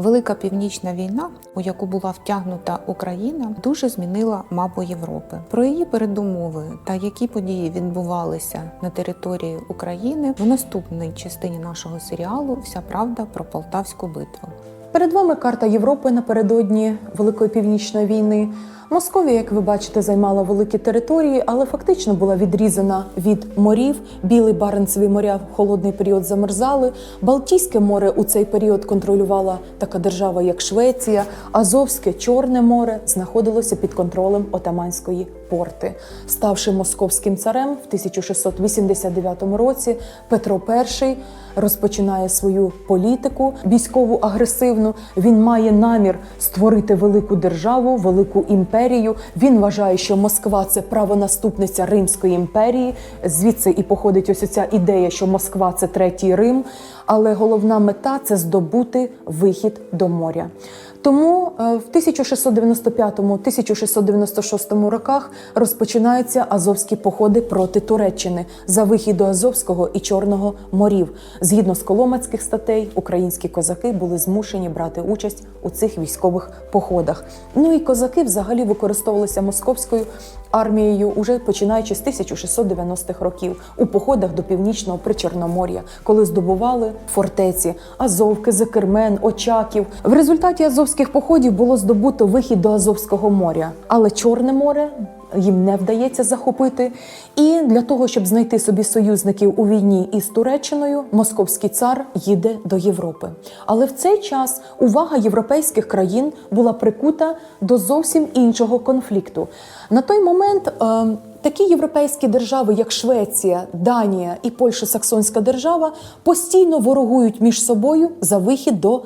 Велика північна війна, у яку була втягнута Україна, дуже змінила мапу Європи. Про її передумови та які події відбувалися на території України в наступній частині нашого серіалу Вся правда про Полтавську битву. Перед вами карта Європи напередодні Великої північної війни. Московія, як ви бачите, займала великі території, але фактично була відрізана від морів. Білий Баренцеві моря в холодний період замерзали. Балтійське море у цей період контролювала така держава, як Швеція. Азовське Чорне море знаходилося під контролем Отаманської порти. Ставши московським царем в 1689 році, Петро І розпочинає свою політику військову агресивну. Він має намір створити велику державу, велику імперію. Він вважає, що Москва це правонаступниця Римської імперії. Звідси і походить ось ця ідея, що Москва це третій Рим. Але головна мета це здобути вихід до моря. Тому е, в 1695-1696 роках розпочинаються азовські походи проти Туреччини за вихід до Азовського і Чорного морів. Згідно з коломацьких статей, українські козаки були змушені брати участь у цих військових походах. Ну і козаки взагалі використовувалися московською армією уже починаючи з 1690-х років у походах до північного причорномор'я, коли здобували фортеці Азовки, Закермен, Очаків. В результаті азовських походів було здобуто вихід до Азовського моря, але Чорне море. Їм не вдається захопити, і для того, щоб знайти собі союзників у війні із Туреччиною, московський цар їде до Європи. Але в цей час увага європейських країн була прикута до зовсім іншого конфлікту. На той момент е, такі європейські держави, як Швеція, Данія і Польща-Саксонська держава, постійно ворогують між собою за вихід до е,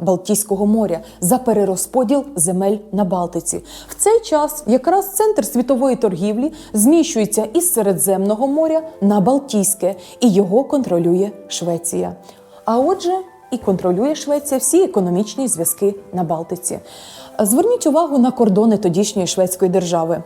Балтійського моря, за перерозподіл земель на Балтиці. В цей час якраз центр світової торгівлі зміщується із Середземного моря на Балтійське, і його контролює Швеція. А отже, і контролює Швеція всі економічні зв'язки на Балтиці. Зверніть увагу на кордони тодішньої шведської держави.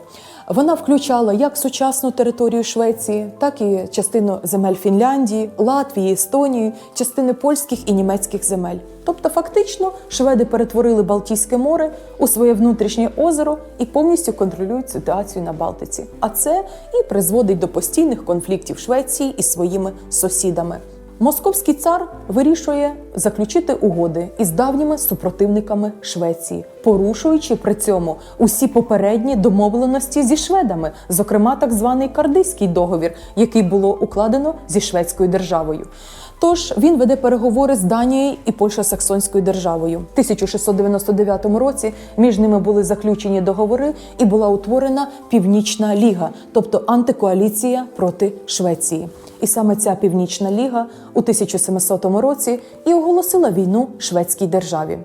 Вона включала як сучасну територію Швеції, так і частину земель Фінляндії, Латвії, Естонії, частини польських і німецьких земель. Тобто, фактично, шведи перетворили Балтійське море у своє внутрішнє озеро і повністю контролюють ситуацію на Балтиці. А це і призводить до постійних конфліктів Швеції із своїми сусідами. Московський цар вирішує заключити угоди із давніми супротивниками Швеції, порушуючи при цьому усі попередні домовленості зі шведами, зокрема так званий Кардиський договір, який було укладено зі шведською державою. Тож він веде переговори з Данією і Польщо-Саксонською державою. В 1699 році між ними були заключені договори і була утворена Північна Ліга, тобто антикоаліція проти Швеції. І саме ця Північна Ліга у 1700 році і оголосила війну шведській державі.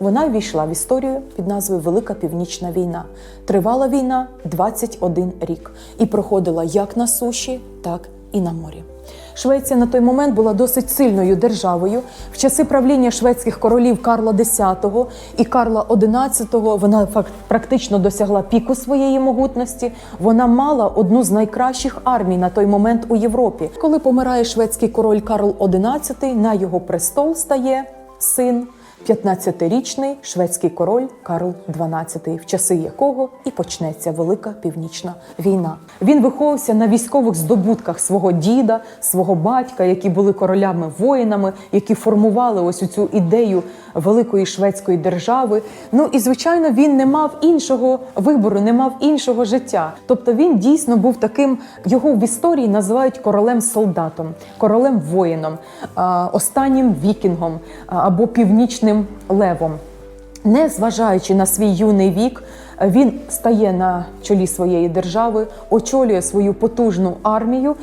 Вона ввійшла в історію під назвою Велика Північна війна. Тривала війна 21 рік і проходила як на суші, так і на морі. Швеція на той момент була досить сильною державою. В часи правління шведських королів Карла X і Карла XI вона факт практично досягла піку своєї могутності. Вона мала одну з найкращих армій на той момент у Європі. Коли помирає шведський король Карл XI, на його престол стає син. 15-річний шведський король Карл XII, в часи якого і почнеться Велика Північна війна. Він виховувався на військових здобутках свого діда, свого батька, які були королями-воїнами, які формували ось цю ідею великої шведської держави. Ну і звичайно, він не мав іншого вибору, не мав іншого життя. Тобто він дійсно був таким, його в історії називають королем-солдатом, королем-воїном, останнім вікінгом або північним левом. Не зважаючи на свій юний вік, він стає на чолі своєї держави, очолює свою потужну армію.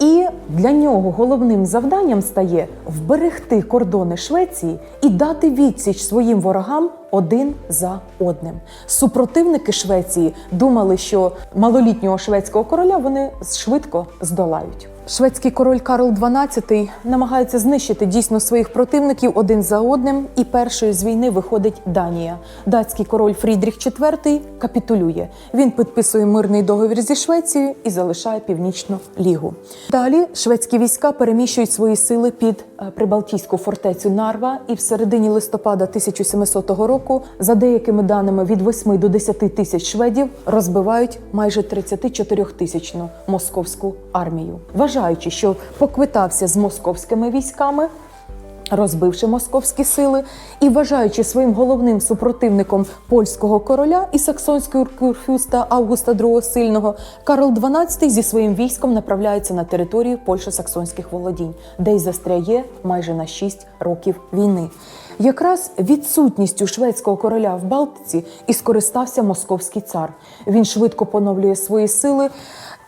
І для нього головним завданням стає вберегти кордони Швеції і дати відсіч своїм ворогам один за одним. Супротивники Швеції думали, що малолітнього шведського короля вони швидко здолають. Шведський король Карл XII намагається знищити дійсно своїх противників один за одним, і першою з війни виходить Данія. Датський король Фрідріх IV капітулює. Він підписує мирний договір зі Швецією і залишає північну лігу. Далі шведські війська переміщують свої сили під е, прибалтійську фортецю Нарва, і в середині листопада 1700 року, за деякими даними, від 8 до 10 тисяч шведів розбивають майже 34 тисячну московську армію, вважаючи, що поквитався з московськими військами. Розбивши московські сили і вважаючи своїм головним супротивником польського короля і саксонського курфюста Августа II Сильного, Карл XII зі своїм військом направляється на територію польсько-саксонських володінь, де й застряє майже на 6 років війни. Якраз відсутністю шведського короля в Балтиці і скористався московський цар. Він швидко поновлює свої сили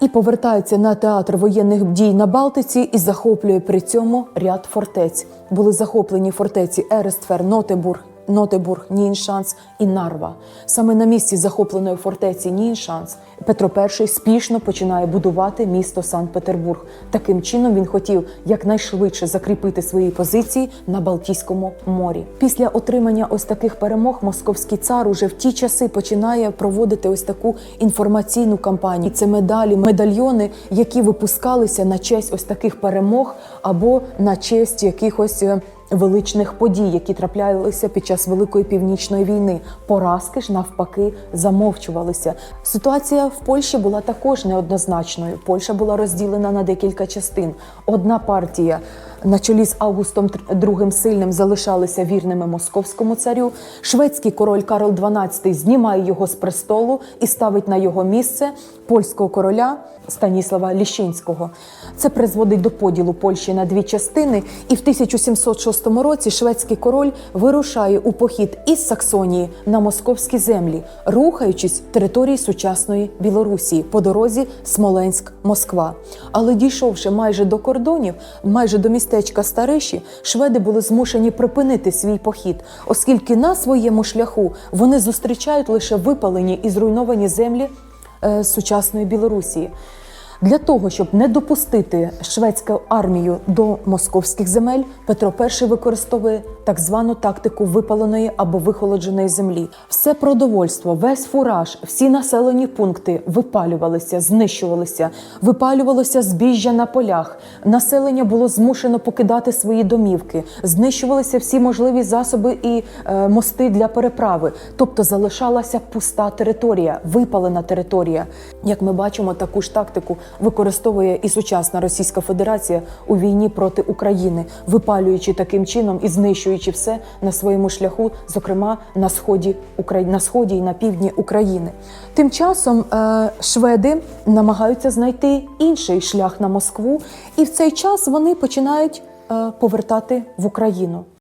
і повертається на театр воєнних дій на Балтиці і захоплює при цьому ряд фортець. Були захоплені фортеці Ерестфер, Нотебург, Нотебург, Ніншанс і Нарва. Саме на місці захопленої фортеці Ніншанс Петро І спішно починає будувати місто Санкт-Петербург. Таким чином він хотів якнайшвидше закріпити свої позиції на Балтійському морі. Після отримання ось таких перемог московський цар уже в ті часи починає проводити ось таку інформаційну кампанію. Це медалі, медальйони, які випускалися на честь ось таких перемог або на честь якихось. Величних подій, які траплялися під час Великої північної війни, поразки ж навпаки замовчувалися. Ситуація в Польщі була також неоднозначною. Польща була розділена на декілька частин. Одна партія на чолі з Августом II Сильним залишалися вірними московському царю. Шведський король Карл XII знімає його з престолу і ставить на його місце польського короля Станіслава Ліщинського. Це призводить до поділу Польщі на дві частини, і в 1706 році шведський король вирушає у похід із Саксонії на московські землі, рухаючись території сучасної Білорусі по дорозі Смоленськ-Москва. Але дійшовши майже до кордонів, майже до містечка Стариші, шведи були змушені припинити свій похід, оскільки на своєму шляху вони зустрічають лише випалені і зруйновані землі е, сучасної Білорусі. Для того, щоб не допустити шведську армію до московських земель, Петро І використовує так звану тактику випаленої або вихолодженої землі. Все продовольство, весь фураж, всі населені пункти випалювалися, знищувалися, випалювалося збіжжя на полях. Населення було змушено покидати свої домівки, знищувалися всі можливі засоби і е, мости для переправи. Тобто залишалася пуста територія, випалена територія. Як ми бачимо, таку ж тактику використовує і сучасна Російська Федерація у війні проти України, випалюючи таким чином і знищуючи все на своєму шляху, зокрема на сході на сході і на півдні України. Тим часом е, шведи намагаються знайти інший шлях на Москву, і в цей час вони починають е, повертати в Україну.